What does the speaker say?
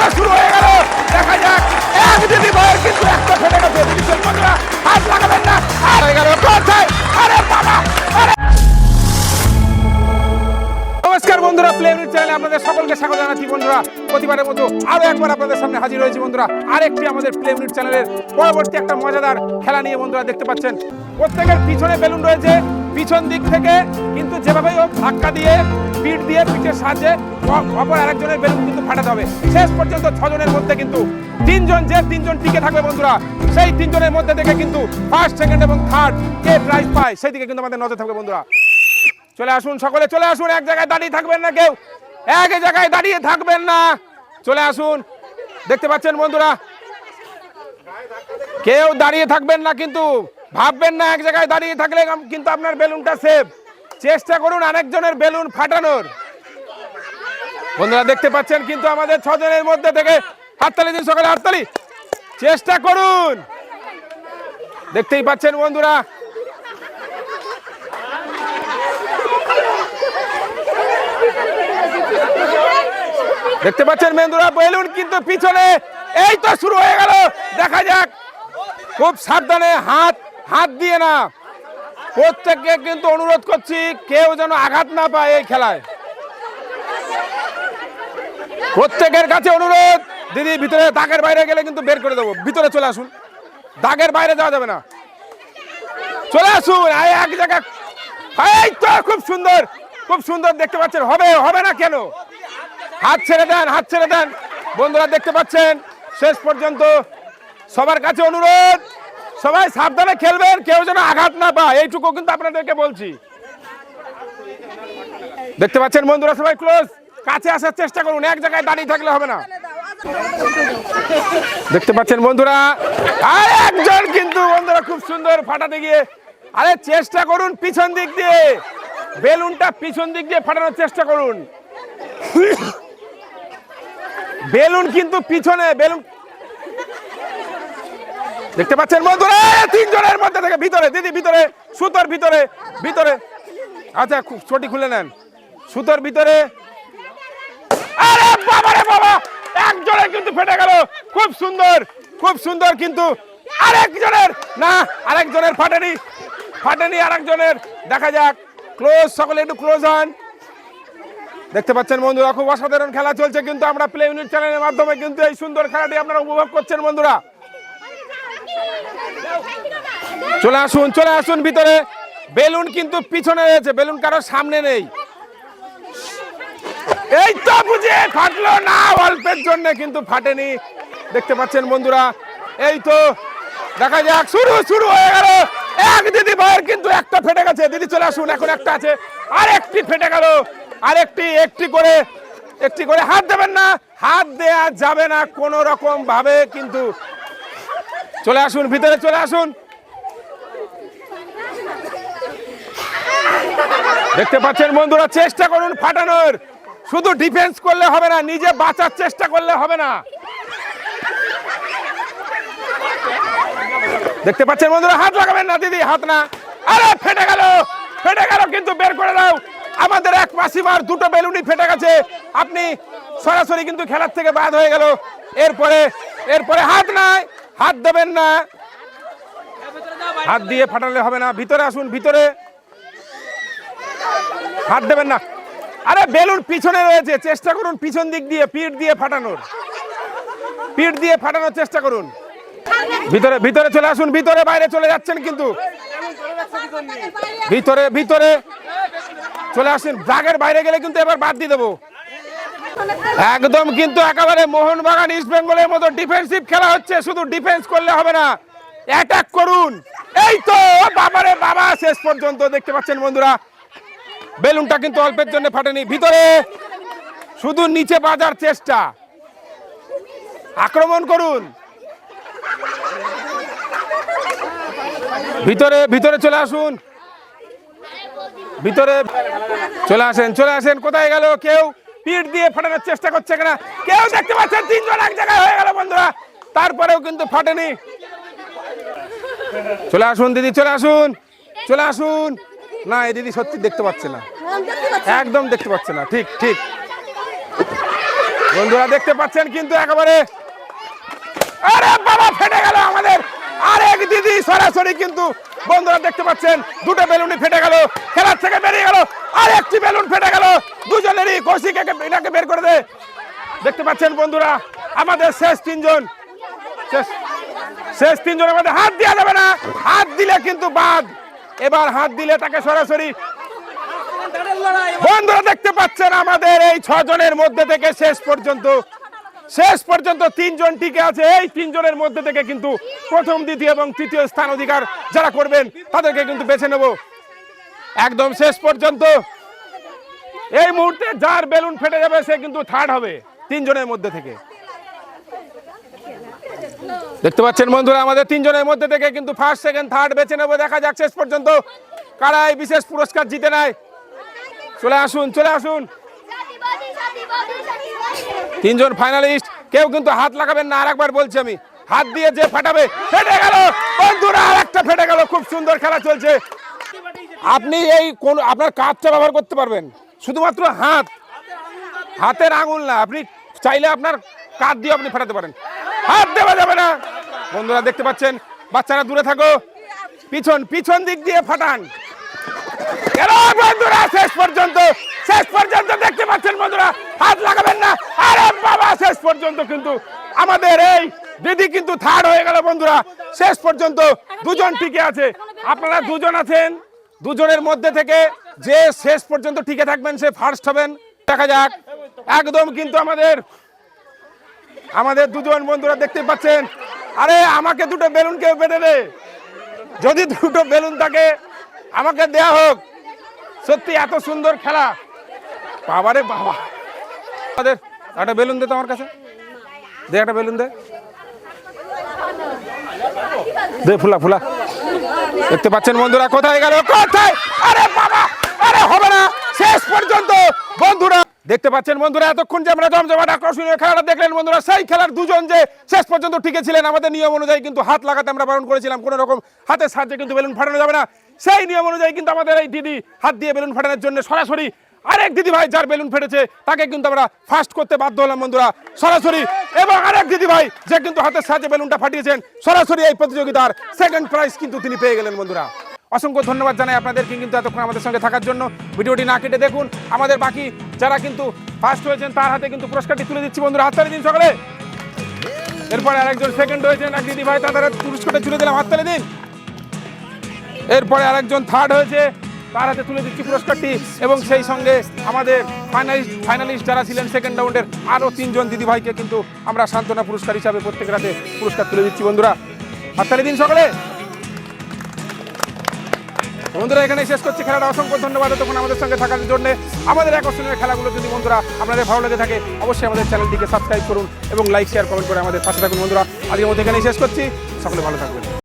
তো শুরু হয়ে গেল। দেখা যাক, এক দিদি ভাইয়ের কিন্তু একটা ফেটে গেছে। দিদি বন্ধুরা, হাত লাগাবেন না। আর হয়ে গেল আরে বাবা, আরে। নমস্কার বন্ধুরা, প্লে চ্যানেলে আপনাদের সকলকে স্বাগত জানাচ্ছি বন্ধুরা। প্রতিবারের মতো আরও একবার আপনাদের সামনে হাজির হয়েছি বন্ধুরা। আরেকটি আমাদের প্লে নিউজ চ্যানেলের পরবর্তী একটা মজাদার খেলা নিয়ে বন্ধুরা দেখতে পাচ্ছেন। প্রত্যেকের পিছনে বেলুন রয়েছে। পিছন দিক থেকে, কিন্তু যেভাবে ও ধাক্কা দিয়ে, পিঠ দিয়ে, পিঠের সাহায্যে অপর আরেকজনের বেলুন কিন্তু ফাটাতে হবে। শেষ পর্যন্ত ছজনের মধ্যে কিন্তু তিনজন যে তিনজন টিকে থাকবে বন্ধুরা, সেই তিনজনের মধ্যে থেকে কিন্তু ফার্স্ট সেকেন্ড এবং থার্ড কে প্রাইজ পায়, সেই দিকে কিন্তু আমাদের নজর থাকবে বন্ধুরা। চলে আসুন সকলে, চলে আসুন, এক জায়গায় দাঁড়িয়ে থাকবেন না কেউ, এক জায়গায় দাঁড়িয়ে থাকবেন না। চলে আসুন, দেখতে পাচ্ছেন বন্ধুরা, কেউ দাঁড়িয়ে থাকবেন না কিন্তু ভাববেন না, এক জায়গায় দাঁড়িয়ে থাকলে কিন্তু আপনার বেলুনটা সেভ চেষ্টা করুন আরেকজনের বেলুন ফাটানোর। বন্ধুরা, দেখতে পাচ্ছেন কিন্তু আমাদের ছজনের মধ্যে থেকে হাততালি দিন, সকালে হাততালি। চেষ্টা করুন। দেখতেই পাচ্ছেন বন্ধুরা। দেখতে পাচ্ছেন মেন্দুরা বেলুন কিন্তু পিছনে। এই তো শুরু হয়ে গেল। দেখা যাক। খুব সাবধানে হাত হাত দিয়ে না। প্রত্যেককে কিন্তু অনুরোধ করছি, কেউ যেন আঘাত না পায় এই খেলায়। প্রত্যেকের কাছে অনুরোধ, দিদি ভিতরে দাগের বাইরে গেলে কিন্তু বের করে দেবো। ভিতরে চলে আসুন। দাগের বাইরে যাওয়া যাবে না। চলে আসুন। এক জায়গায় এই তো খুব সুন্দর খুব সুন্দর দেখতে পাচ্ছেন। হবে হবে না কেন? হাত ছেড়ে দেন, হাত ছেড়ে দেন। বন্ধুরা দেখতে পাচ্ছেন, শেষ পর্যন্ত সবার কাছে অনুরোধ। সবাই সাবধানে খেলবেন, কেউ যেন আঘাত না পায়। এইটুকু কিন্তু আপনাদেরকে বলছি। দেখতে পাচ্ছেন বন্ধুরা সবাই ক্লোজ কাছে আসার চেষ্টা করুন, এক জায়গায় দাঁড়িয়ে থাকলে হবে না। দেখতে পাচ্ছেন বন্ধুরা, আর একজন কিন্তু বন্ধুরা খুব সুন্দর ফাটাতে গিয়ে, আরে চেষ্টা করুন পিছন দিক দিয়ে। বেলুনটা পিছন দিক দিয়ে ফাটানোর চেষ্টা করুন। বেলুন কিন্তু পিছনে, বেলুন দেখতে পাচ্ছেন বন্ধুরা, তিনজনের মধ্যে থেকে ভিতরে, দিদি ভিতরে, সুতোর ভিতরে ভিতরে। আচ্ছা ছটি খুলে নেন। সুতোর ভিতরে। আরে বাবা রে বাবা, একজনের কিন্তু ফেটে গেল। খুব সুন্দর খুব সুন্দর কিন্তু আরেকজনের। না, আরেকজনের ফাটেনি ফাটেনি আরেকজনের। দেখা যাক ক্লোজ সকলে একটু ক্লোজ হন। দেখতে পাচ্ছেন বন্ধুরা, খুব অসাধারণ খেলা চলছে কিন্তু আমরা প্লে ইউনিট চ্যানেলের মাধ্যমে কিন্তু এই সুন্দর খেলাটি আপনারা উপভোগ করছেন বন্ধুরা। চলে আসুন চলে আসুন ভিতরে। বেলুন কিন্তু পিছনে রয়েছে, বেলুন কারও সামনে নেই। এই তো বুঝে ফাটলো না, অল্পের জন্য কিন্তু ফাটেনি। দেখতে পাচ্ছেন বন্ধুরা, এই তো দেখা যাক, শুরু শুরু হয়ে গেল। এক দিদি ভাইয়ের কিন্তু একটা ফেটে গেছে। দিদি, চলে আসুন, এখন একটা আছে। আর একটি ফেটে গেল। আর একটি একটি করে একটি করে হাত দেবেন না। হাত দেয়া যাবে না কোনো রকম ভাবে কিন্তু চলে আসুন, ভিতরে চলে আসুন। দেখতে পাচ্ছেন বন্ধুরা, চেষ্টা করুন ফাটানোর। শুধু ডিফেন্স করলে হবে না, নিজে বাঁচার চেষ্টা করলে হবে না। দেখতে পাচ্ছেন বন্ধুরা, হাত লাগাবেন না দিদি, হাত না। আরে, ফেটে গেল ফেটে গেল, কিন্তু বের করে দাও। আমাদের এক মাসিমার দুটো বেলুনই ফেটে গেছে। আপনি সরাসরি কিন্তু খেলার থেকে বাদ হয়ে গেল। এরপরে এরপরে হাত নাই। হাত দেবেন না। হাত দিয়ে ফাটালে হবে না। ভিতরে আসুন, ভিতরে। হাত দেবেন না। আরে, বেলুন পিছনে রয়েছে। চেষ্টা করুন পিছন দিক দিয়ে, পিঠ দিয়ে ফাটানোর। পিঠ দিয়ে ফাটানোর চেষ্টা করুন। ভিতরে ভিতরে চলে আসুন। ভিতরে, বাইরে চলে যাচ্ছেন কিন্তু। ভিতরে ভিতরে। চলে আসুন। ব্রাগের বাইরে গেলে কিন্তু এবার বাদ দিয়ে দেবো। একদম, কিন্তু একেবারে মোহনবাগান ইস্ট বেঙ্গলের মতো ডিফেন্সিভ খেলা হচ্ছে, শুধু ডিফেন্স করলে হবে না। অ্যাটাক করুন। এই তো, বাবারে বাবা, শেষ পর্যন্ত দেখতে পাচ্ছেন বন্ধুরা। বেলুনটা কিন্তু অল্পের জন্য ফাটেনি। ভিতরে, শুধু নিচে বাজার চেষ্টা। আক্রমণ করুন। ভিতরে ভিতরে চলে আসুন। ভিতরে, চলে আসেন চলে আসেন। কোথায় গেল কেউ? পিঠ দিয়ে ফাটানোর চেষ্টা করছে কিনা কেউ দেখতে পাচ্ছেন তিনজন এক জায়গায় হয়ে গেল বন্ধুরা। তারপরেও কিন্তু ফাটেনি। চলে আসুন দিদি, চলে আসুন চলে আসুন। না, এই দিদি সত্যি দেখতে পাচ্ছে না। একদম দেখতে পাচ্ছে না, ঠিক ঠিক। বন্ধুরা দেখতে পাচ্ছেন কিন্তু একেবারে। আরে বাবা, ফেটে গেল আমাদের। আরেক দিদি সরাসরি কিন্তু বন্ধুরা দেখতে পাচ্ছেন, দুটো বেলুনই ফেটে গেল, খেলার থেকে বেরিয়ে গেল আর একটি বেলুন ফেটে গেল। দুজনেরই কৌশিক এটাকে বের করে দে। দেখতে পাচ্ছেন বন্ধুরা, আমাদের শেষ তিনজন। শেষ শেষ তিনজনের মধ্যে হাত দেওয়া যাবে না। হাত দিলে কিন্তু বাদ এবার হাত দিলে তাকে সরাসরি বন্ধুরা দেখতে পাচ্ছেন আমাদের এই ছজনের মধ্যে থেকে শেষ পর্যন্ত শেষ পর্যন্ত তিনজন টিকে আছে। এই তিনজনের মধ্যে থেকে কিন্তু প্রথম, দ্বিতীয় এবং তৃতীয় স্থান অধিকার যারা করবেন, তাদেরকে কিন্তু বেছে নেব। একদম শেষ পর্যন্ত। এই মুহূর্তে যার বেলুন ফেটে যাবে, সে কিন্তু থার্ড হবে তিনজনের মধ্যে থেকে। দেখতে পাচ্ছেন বন্ধুরা, আমাদের তিনজনের মধ্যে থেকে কিন্তু ফার্স্ট সেকেন্ড থার্ড বেছে নেব। দেখা যাক শেষ পর্যন্ত কারা এই বিশেষ পুরস্কার জিতে নেয়। চলে আসুন চলে আসুন। তিনজন ফাইনালিস্ট কেউ কিন্তু হাত লাগাবেন না, আরেকবার বলছি আমি। হাত দিয়ে যে ফাটাবে, ফেটে গেল। বন্ধুরা, আরেকটা ফেটে গেল। খুব সুন্দর খেলা চলছে। আপনি এই কোন, আপনার কাজটা ব্যবহার করতে পারবেন। শুধুমাত্র হাত। হাতের আঙুল না, আপনি চাইলে আপনার কাঁধ দিয়ে আপনি ফাটাতে পারেন। হাত দেওয়া যাবে না। বন্ধুরা, দেখতে পাচ্ছেন, বাচ্চারা দূরে থাকো। পিছন পিছন দিক দিয়ে ফাটান। বন্ধুরা, শেষ পর্যন্ত। শেষ পর্যন্ত দেখতে পাচ্ছেন বন্ধুরা হাত লাগাবেন না। আরে বাবা, শেষ পর্যন্ত কিন্তু আমাদের এই দিদি কিন্তু থার্ড হয়ে গেল বন্ধুরা। শেষ পর্যন্ত দুজন টিকে আছে। আপনারা দুজন আছেন। দুজনের মধ্যে থেকে যে শেষ পর্যন্ত টিকে থাকবেন, সে ফার্স্ট হবেন। দেখা যাক। একদম কিন্তু আমাদের আমাদের দুজন বন্ধুরা দেখতে পাচ্ছেন। আরে আমাকে দুটো বেলুন কেউ বেঁধে দে। যদি দুটো বেলুন থাকে, আমাকে দেয়া হোক। সত্যি এত সুন্দর খেলা। বাবারে বাবা। আমাদের, একটা বেলুন দে তো আমার কাছে। দে একটা বেলুন দে। ফুলা ফুলা। দেখতে পাচ্ছেন বন্ধুরা, কোথায় গেল? কোথায়? আরে বাবা, আরে হবে না। শেষ পর্যন্ত, বন্ধুরা। দেখতে পাচ্ছেন বন্ধুরা, এতক্ষণ যে আমরা জমজমাট আকর্ষণীয় খেলাটা দেখলেন বন্ধুরা, সেই খেলার দুজন যে শেষ পর্যন্ত টিকে ছিলেন আমাদের নিয়ম অনুযায়ী কিন্তু হাত লাগাতে আমরা বারণ করেছিলাম, কোনো রকম হাতের সাহায্যে কিন্তু বেলুন ফাটানো যাবে না। সেই নিয়ম অনুযায়ী কিন্তু আমাদের এই দিদি হাত দিয়ে বেলুন ফাটানোর জন্য সরাসরি আরেক দিদি ভাই যার বেলুন ফেটেছে, তাকে কিন্তু আমরা ফার্স্ট করতে বাধ্য হলাম বন্ধুরা। সরাসরি, এবং আরেক দিদি ভাই যে কিন্তু হাতের সাহায্যে বেলুনটা ফাটিয়েছেন, সরাসরি এই প্রতিযোগিতার সেকেন্ড প্রাইজ কিন্তু তিনি পেয়ে গেলেন বন্ধুরা। অসংখ্য ধন্যবাদ জানাই আপনাদেরকে কিন্তু এতক্ষণ আমাদের সঙ্গে থাকার জন্য। ভিডিওটি না কেটে দেখুন, আমাদের বাকি যারা কিন্তু ফার্স্ট হয়েছেন, তার হাতে কিন্তু পুরস্কারটি তুলে দিচ্ছি বন্ধুরা। হাত হাততালি দিন সকালে। এরপরে আরেকজন সেকেন্ড হয়েছেন, এক দিদি ভাই তাদের পুরস্কারটা তুলে দিলাম। হাততালি দিন। এরপরে আরেকজন থার্ড হয়েছে। তার হাতে তুলে দিচ্ছি পুরস্কারটি এবং সেই সঙ্গে আমাদের ফাইনালিস্ট ফাইনালিস্ট যারা ছিলেন সেকেন্ড রাউন্ডের আরও তিনজন দিদি ভাইকে কিন্তু আমরা সান্ত্বনা পুরস্কার হিসাবে প্রত্যেক রাতে পুরস্কার তুলে দিচ্ছি, বন্ধুরা। হাততালি দিন সকালে। বন্ধুরা এখানে শেষ করছি খেলাটা। অসংখ্য ধন্যবাদ তখন আমাদের সঙ্গে থাকার জন্য। আমাদের আকর্ষণীয় খেলাগুলো যদি বন্ধুরা আপনাদের ভালো লেগে থাকে, অবশ্যই আমাদের চ্যানেলটিকে সাবস্ক্রাইব করুন এবং লাইক শেয়ার কমেন্ট করে আমাদের পাশে থাকুন, বন্ধুরা। আজকের মধ্যে এখানেই শেষ করছি। সকলে ভালো থাকবেন।